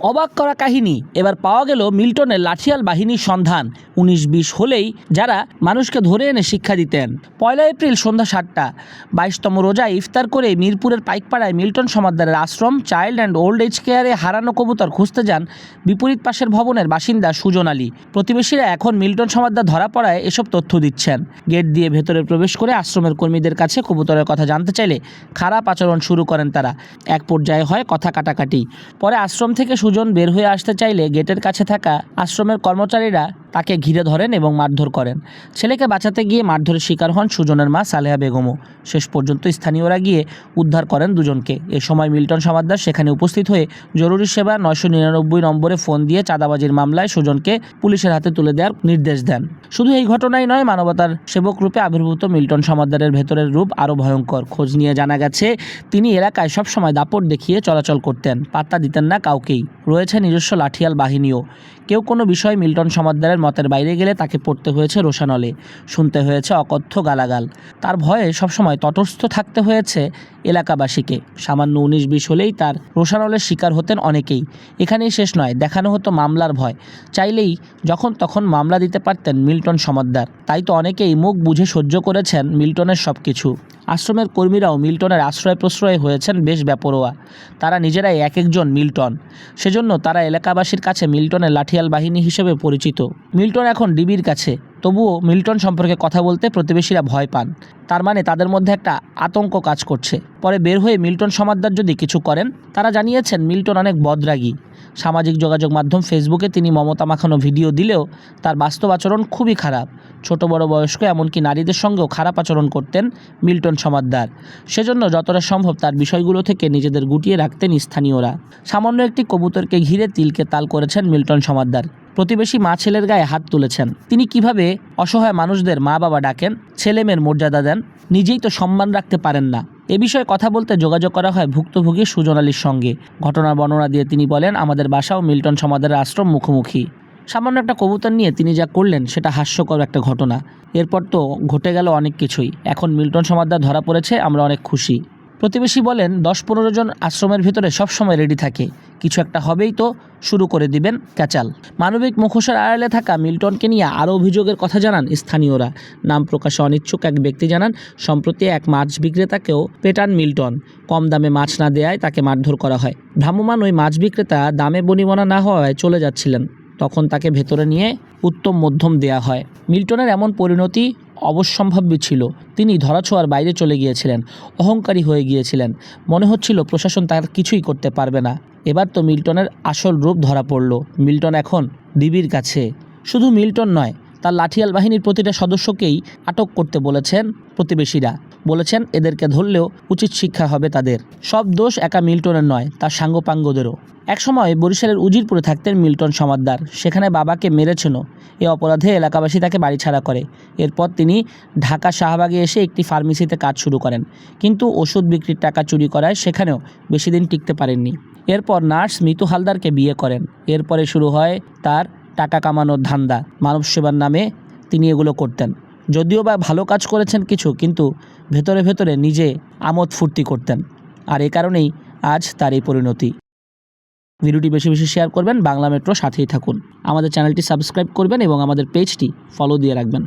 অবাক করা কাহিনী। এবার পাওয়া গেল মিল্টনের লাঠিয়াল বাহিনীর সন্ধান। উনিশ বিশ হলেই যারা মানুষকে ধরে এনে শিক্ষা দিতেন। পয়লা এপ্রিল সন্ধ্যা সাতটা। বাইশতম রোজা ইফতার করে মিরপুরের পাইকপাড়ায় মিল্টন সমাদ্দারের আশ্রম, চাইল্ড অ্যান্ড ওল্ড এজ কেয়ারে হারানো কবুতর খুঁজতে যান বিপরীত পাশের ভবনের বাসিন্দা সুজন আলী। প্রতিবেশীরা এখন মিল্টন সমাদ্দার ধরা পড়ায় এসব তথ্য দিচ্ছেন। গেট দিয়ে ভেতরে প্রবেশ করে আশ্রমের কর্মীদের কাছে কবুতরের কথা জানতে চাইলে খারাপ আচরণ শুরু করেন তারা। এক পর্যায়ে হয় কথা কাটাকাটি। পরে আশ্রম থেকে সুজন বের হয়ে আসতে চাইলে গেটের কাছে থাকা আশ্রমের কর্মচারীরা তাকে ঘিরে ধরেন এবং মারধর করেন। ছেলেকে বাঁচাতে গিয়ে মারধরের শিকার হন সুজনের মা সালেহা বেগমও। শেষ পর্যন্ত স্থানীয়রা গিয়ে উদ্ধার করেন দুজনকে। এ সময় মিল্টন সমাদ্দার সেখানে উপস্থিত হয়ে জরুরি সেবা নয়শো নিরানব্বই নম্বরে ফোন দিয়ে চাঁদাবাজির মামলায় সুজনকে পুলিশের হাতে তুলে দেওয়ার নির্দেশ দেন। শুধু এই ঘটনাই নয়, মানবতার সেবক রূপে আবির্ভূত মিল্টন সমাদ্দারের ভেতরের রূপ আরও ভয়ঙ্কর। খোঁজ নিয়ে জানা গেছে, তিনি এলাকায় সবসময় দাপট দেখিয়ে চলাচল করতেন, পাত্তা দিতেন না কাউকেই। রয়েছে নিজস্ব লাঠিয়াল বাহিনীও। কেউ কোনো বিষয় মিল্টন সমাদ্দারের মতের বাইরে গেলে তাকে পড়তে হয়েছে রোশানলে শুনতে হয়েছে অকথ্য গালাগাল। তার ভয়ে সবসময় তটস্থ থাকতে হয়েছে এলাকাবাসীকে। সামান্য উনিশ বিশ হলেই তার রোশানলের শিকার হতেন অনেকেই। এখানেই শেষ নয়, দেখানো হতো মামলার ভয়। চাইলেই যখন তখন মামলা দিতে পারতেন মিল্টন সমাদ্দার। তাই তো অনেকেই মুখ বুঝে সহ্য করেছেন মিল্টনের সব কিছু আশ্রমের কর্মীরাও মিল্টনের আশ্রয় প্রশ্রয় হয়েছেন বেশ ব্যাপরোয়া তারা নিজেরাই এক একজন মিল্টন। সেজন্য তারা এলাকাবাসীর কাছে মিল্টনের লাঠিয়াল বাহিনী হিসেবে পরিচিত। মিল্টন এখন ডিবির কাছে। তবুও মিল্টন সম্পর্কে কথা বলতে প্রতিবেশীরা ভয় পান। তার মানে তাদের মধ্যে একটা আতঙ্ক কাজ করছে। পরে বের হয়ে মিল্টন সমাদ্দার যদি কিছু করেন, তারা জানিয়েছেন মিল্টন অনেক বদরাগী। সামাজিক যোগাযোগ মাধ্যম ফেসবুকে তিনি মমতা মাখানো ভিডিও দিলেও তার বাস্তব আচরণ খুবই খারাপ। ছোট বড় বয়স্ক এমনকি নারীদের সঙ্গেও খারাপ আচরণ করতেন মিল্টন সমাদ্দার। সেজন্য যতটা সম্ভব তার বিষয়গুলো থেকে নিজেদের গুটিয়ে রাখতেন স্থানীয়রা। সামান্য একটি কবুতরকে ঘিরে তিলকে তাল করেছেন মিল্টন সমাদ্দার। প্রতিবেশী মা ছেলের গায়ে হাত তুলেছেন। তিনি কীভাবে অসহায় মানুষদের মা বাবা ডাকেন, ছেলেমেয়ের মর্যাদা দেন, নিজেই তো সম্মান রাখতে পারেন না। এ বিষয়ে কথা বলতে যোগাযোগ করা হয় ভুক্তভোগী সুজন আলীর সঙ্গে। ঘটনার বর্ণনা দিয়ে তিনি বলেন, আমাদের বাসাও মিল্টন সমাদারের আশ্রম মুখোমুখি। সামান্য একটা কবুতর নিয়ে তিনি যা করলেন, সেটা হাস্যকর একটা ঘটনা। এরপর তো ঘটে গেল অনেক কিছুই। এখন মিল্টন সমাদার ধরা পড়েছে, আমরা অনেক খুশি। প্রতিবেশী বলেন দশ পনেরো জন আশ্রমের ভিতরে সবসময় রেডি থাকে। কিছু একটা হবেই তো, শুরু করে দিবেন ক্যাচাল। মানবিক মুখোশের আড়ালে থাকা মিল্টনকে নিয়ে আরও অভিযোগের কথা জানান স্থানীয়রা। নাম প্রকাশে অনিচ্ছুক এক ব্যক্তি জানান, সম্প্রতি এক মাছ বিক্রেতাকেও পেটান মিল্টন। কম দামে মাছ না দেয়ায় তাকে মারধর করা হয়। ভ্রাম্যমাণ ওই মাছ বিক্রেতা দামে বনিবনা না হওয়ায় চলে যাচ্ছিলেন। তখন তাকে ভেতরে নিয়ে উত্তম মধ্যম দেয়া হয়। মিল্টনের এমন পরিণতি অবশ্যম্ভাব্য ছিল। তিনি ধরাছোঁয়ার বাইরে চলে গিয়েছিলেন, অহংকারী হয়ে গিয়েছিলেন। মনে হচ্ছিল প্রশাসন তার কিছুই করতে পারবে না। এবার তো মিল্টনের আসল রূপ ধরা পড়ল। মিল্টন এখন ডিবির কাছে। শুধু মিল্টন নয় তার লাঠিয়াল বাহিনীর প্রতিটা সদস্যকেই আটক করতে বলেছেন প্রতিবেশীরা। বলেছেন, এদেরকে ধরলেও উচিত শিক্ষা হবে তাদের। সব দোষ একা মিল্টনের নয়, তার সাঙ্গপাঙ্গদেরও। একসময় বরিশালের উজিরপুরে থাকতেন মিল্টন সমাদ্দার। সেখানে বাবাকে মেরেছেনও। এ অপরাধে এলাকাবাসী তাকে বাড়ি ছাড়া করে। এরপর তিনি ঢাকা শাহবাগে এসে একটি ফার্মেসিতে কাজ শুরু করেন। কিন্তু ওষুধ বিক্রির টাকা চুরি করায় সেখানেও বেশি দিন টিকতে পারেননি। এরপর নার্স মিতু হালদারকে বিয়ে করেন। এরপরে শুরু হয় তার টাকা কামানোর ধান্দা মানব সেবার নামে তিনি এগুলো করতেন। যদিও বা ভালো কাজ করেছেন কিছু, কিন্তু ভেতরে ভেতরে নিজে আমোদ ফুর্তি করতেন। আর এ কারণেই আজ তার এই পরিণতি। ভিডিওটি বেশি বেশি শেয়ার করবেন, বাংলা মেট্রো সাথেই থাকুন। আমাদের চ্যানেলটি সাবস্ক্রাইব করবেন এবং আমাদের পেজটি ফলো দিয়ে রাখবেন।